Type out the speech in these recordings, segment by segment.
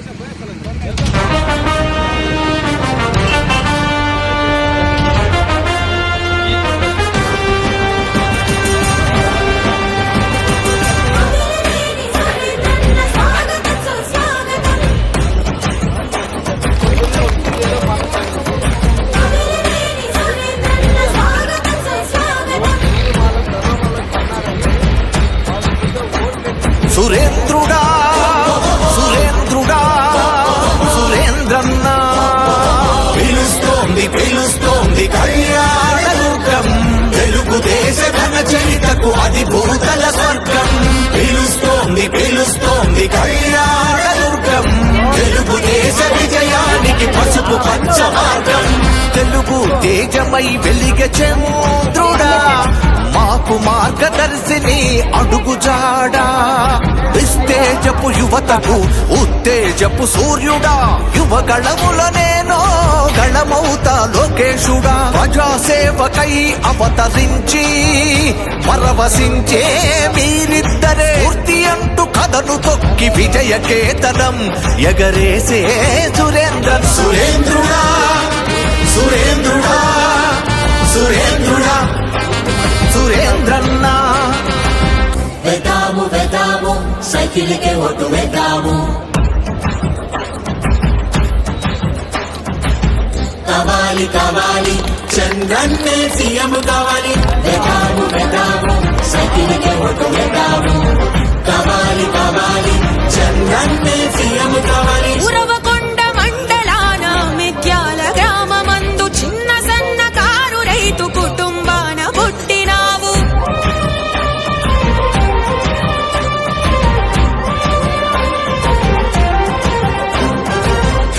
సురేంద్రుడా పిలుస్తోంది కళ్యాణదుర్గం. తెలుగుదేశ విజయానికి పసుపు పంచ మార్గం తెలుగు తేజమై వెలిగ చంద్రుడా. మాకు మార్గదర్శిని అడుగుజాడా. విస్తేజపు యువతకు ఉత్తేజపు సూర్యుడా. యువ గళముల నేను గళమౌతా లోకేశుడా ప్రజాసేవకై అవతరించి పరవశించే మీరిద్దరే పూర్తి అంటూ కథను తొక్కి విజయ కేతనం ఎగరేసే సురేంద్ర సురేంద్రుడా సురేంద్రుడా సురేంద్రుడా. సురేంద్రన్నా. వెదాము వెదాము సైకిల్కే ఒట్టు వెదాము కావాలి కావాలి చంద్రన్నే సీఎం కావాలి. వెదాము వెదాము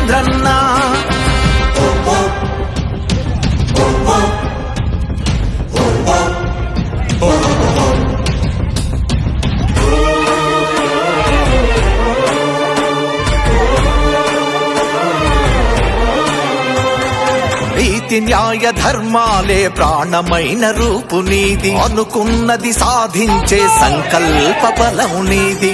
సురేంద్రన్నా నీతి న్యాయ ధర్మాలే ప్రాణమైన రూపు నీది. అనుకున్నది సాధించే సంకల్ప బలం నీది.